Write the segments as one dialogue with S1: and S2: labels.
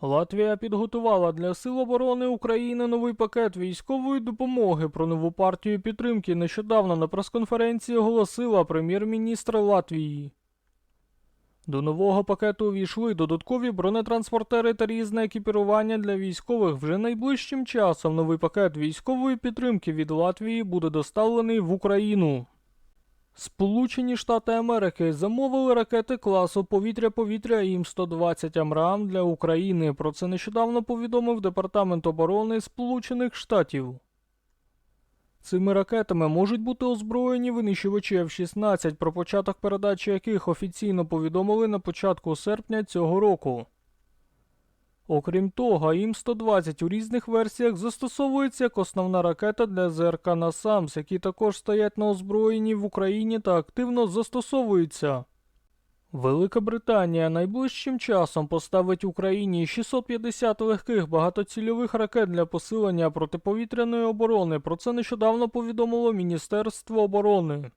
S1: Латвія підготувала для Сил оборони України новий пакет військової допомоги. Про нову партію підтримки нещодавно на прес-конференції оголосила прем'єр-міністр Латвії. До нового пакету увійшли додаткові бронетранспортери та різне екіпірування для військових. Вже найближчим часом новий пакет військової підтримки від Латвії буде доставлений в Україну. Сполучені Штати Америки замовили ракети класу повітря-повітря ІМ-120 Амрам для України. Про це нещодавно повідомив Департамент оборони Сполучених Штатів. Цими ракетами можуть бути озброєні винищувачі F-16, про початок передачі яких офіційно повідомили на початку серпня цього року. Окрім того, ІМ-120 у різних версіях застосовується як основна ракета для ЗРК «Насамс», які також стоять на озброєнні в Україні та активно застосовуються. Велика Британія найближчим часом поставить Україні 650 легких багатоцільових ракет для посилення протиповітряної оборони. Про це нещодавно повідомило Міністерство оборони.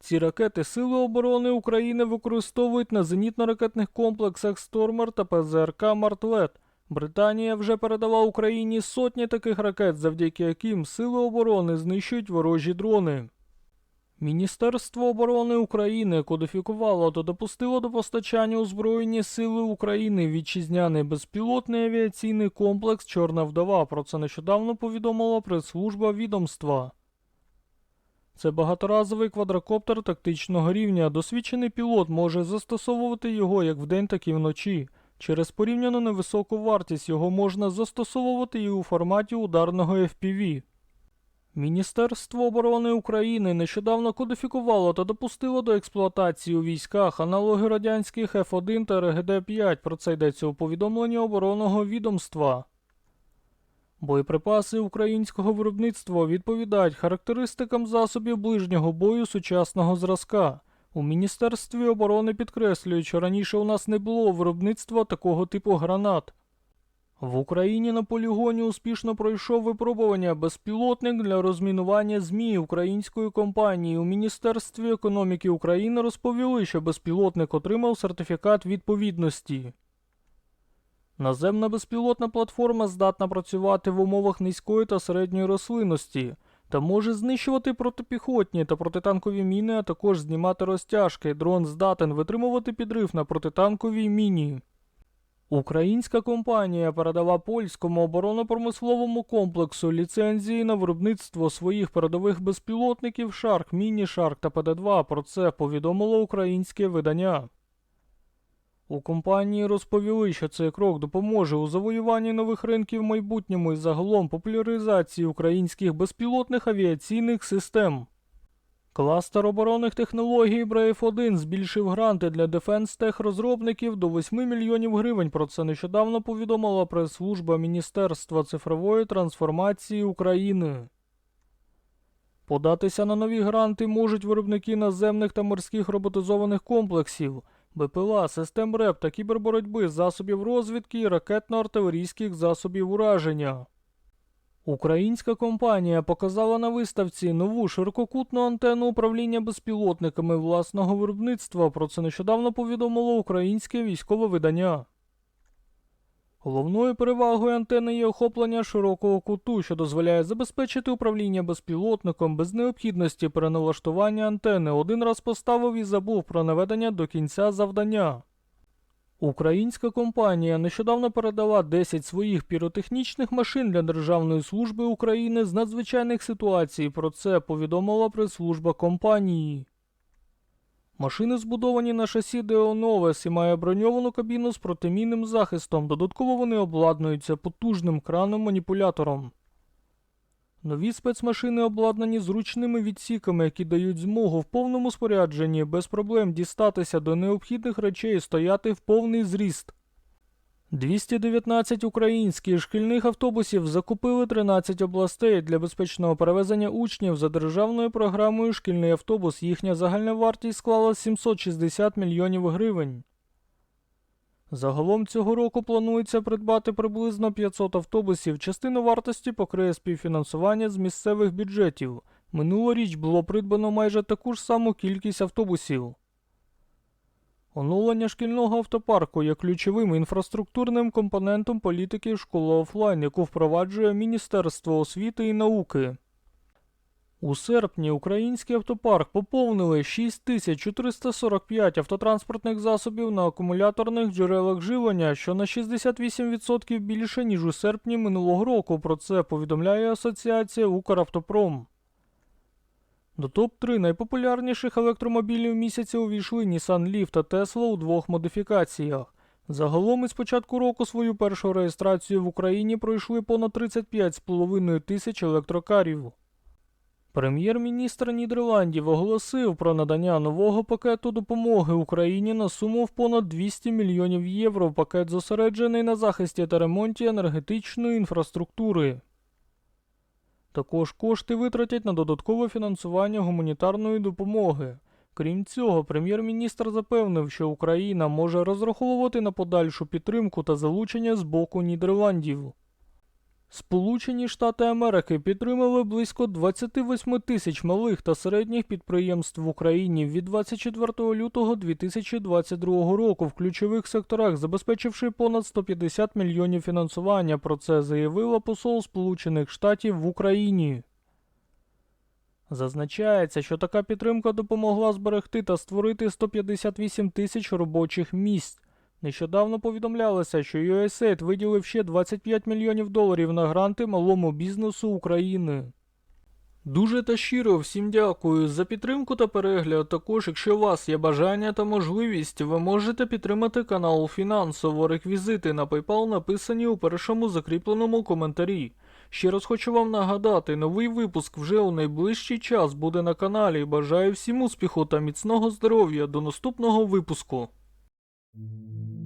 S1: Ці ракети Сили оборони України використовують на зенітно-ракетних комплексах Стормер та ПЗРК Мартлет. Британія вже передала Україні сотні таких ракет, завдяки яким Сили оборони знищують ворожі дрони. Міністерство оборони України кодифікувало та допустило до постачання озброєння Сили України вітчизняний безпілотний авіаційний комплекс Чорна вдова. Про це нещодавно повідомила прес-служба відомства. Це багаторазовий квадрокоптер тактичного рівня. Досвідчений пілот може застосовувати його як вдень, так і вночі. Через порівняно невисоку вартість його можна застосовувати і у форматі ударного FPV. Міністерство оборони України нещодавно кодифікувало та допустило до експлуатації у військах аналоги радянських F1 та РГД-5. Про це йдеться у повідомленні оборонного відомства. Боєприпаси українського виробництва відповідають характеристикам засобів ближнього бою сучасного зразка. У Міністерстві оборони підкреслюють, що раніше у нас не було виробництва такого типу гранат. В Україні на полігоні успішно пройшов випробування безпілотник для розмінування ЗМІ української компанії. У Міністерстві економіки України розповіли, що безпілотник отримав сертифікат відповідності. Наземна безпілотна платформа здатна працювати в умовах низької та середньої рослинності та може знищувати протипіхотні та протитанкові міни, а також знімати розтяжки. Дрон здатен витримувати підрив на протитанковій міні. Українська компанія передала польському оборонно-промисловому комплексу ліцензії на виробництво своїх передових безпілотників Шарк, Міні-Шарк та ПД-2. Про це повідомило українське видання. У компанії розповіли, що цей крок допоможе у завоюванні нових ринків в майбутньому і загалом популяризації українських безпілотних авіаційних систем. Кластер оборонних технологій Brave 1 збільшив гранти для Tech розробників до 8 мільйонів гривень. Про це нещодавно повідомила прес-служба Міністерства цифрової трансформації України. Податися на нові гранти можуть виробники наземних та морських роботизованих комплексів, БПЛА, систем РЕП та кіберборотьби, засобів розвідки і ракетно-артилерійських засобів ураження. Українська компанія показала на виставці нову ширококутну антенну управління безпілотниками власного виробництва. Про це нещодавно повідомило українське військове видання. Головною перевагою антени є охоплення широкого куту, що дозволяє забезпечити управління безпілотником без необхідності переналаштування антени. Один раз поставив і забув про наведення до кінця завдання. Українська компанія нещодавно передала 10 своїх піротехнічних машин для Державної служби України з надзвичайних ситуацій. Про це повідомила прес-служба компанії. Машини збудовані на шасі Deo Noves і має броньовану кабіну з протимінним захистом. Додатково вони обладнуються потужним краном-маніпулятором. Нові спецмашини обладнані зручними відсіками, які дають змогу в повному спорядженні без проблем дістатися до необхідних речей і стояти в повний зріст. 219 українських шкільних автобусів закупили 13 областей для безпечного перевезення учнів за державною програмою Шкільний автобус. Їхня загальна вартість склала 760 мільйонів гривень. Загалом цього року планується придбати приблизно 500 автобусів. Частину вартості покриє співфінансування з місцевих бюджетів. Минулоріч було придбано майже таку ж саму кількість автобусів. Оновлення шкільного автопарку є ключовим інфраструктурним компонентом політики школи офлайн, яку впроваджує Міністерство освіти і науки. У серпні український автопарк поповнили 6445 автотранспортних засобів на акумуляторних джерелах живлення, що на 68% більше, ніж у серпні минулого року. Про це повідомляє Асоціація Укравтопром. До топ-3 найпопулярніших електромобілів місяця увійшли Nissan Leaf та Tesla у двох модифікаціях. Загалом із початку року свою першу реєстрацію в Україні пройшли понад 35,5 тисяч електрокарів. Прем'єр-міністр Нідерландів оголосив про надання нового пакету допомоги Україні на суму в понад 200 мільйонів євро. Пакет зосереджений на захисті та ремонті енергетичної інфраструктури. Також кошти витратять на додаткове фінансування гуманітарної допомоги. Крім цього, прем'єр-міністр запевнив, що Україна може розраховувати на подальшу підтримку та залучення з боку Нідерландів. Сполучені Штати Америки підтримали близько 28 тисяч малих та середніх підприємств в Україні від 24 лютого 2022 року в ключових секторах, забезпечивши понад 150 мільйонів фінансування. Про це заявила посол Сполучених Штатів в Україні. Зазначається, що така підтримка допомогла зберегти та створити 158 тисяч робочих місць. Нещодавно повідомлялося, що USAID виділив ще 25 мільйонів доларів на гранти малому бізнесу України. Дуже та щиро всім дякую за підтримку та перегляд. Також, якщо у вас є бажання та можливість, ви можете підтримати канал фінансово. Реквізити на PayPal написані у першому закріпленому коментарі. Ще раз хочу вам нагадати, новий випуск вже у найближчий час буде на каналі. Бажаю всім успіху та міцного здоров'я. До наступного випуску.
S2: Thank you.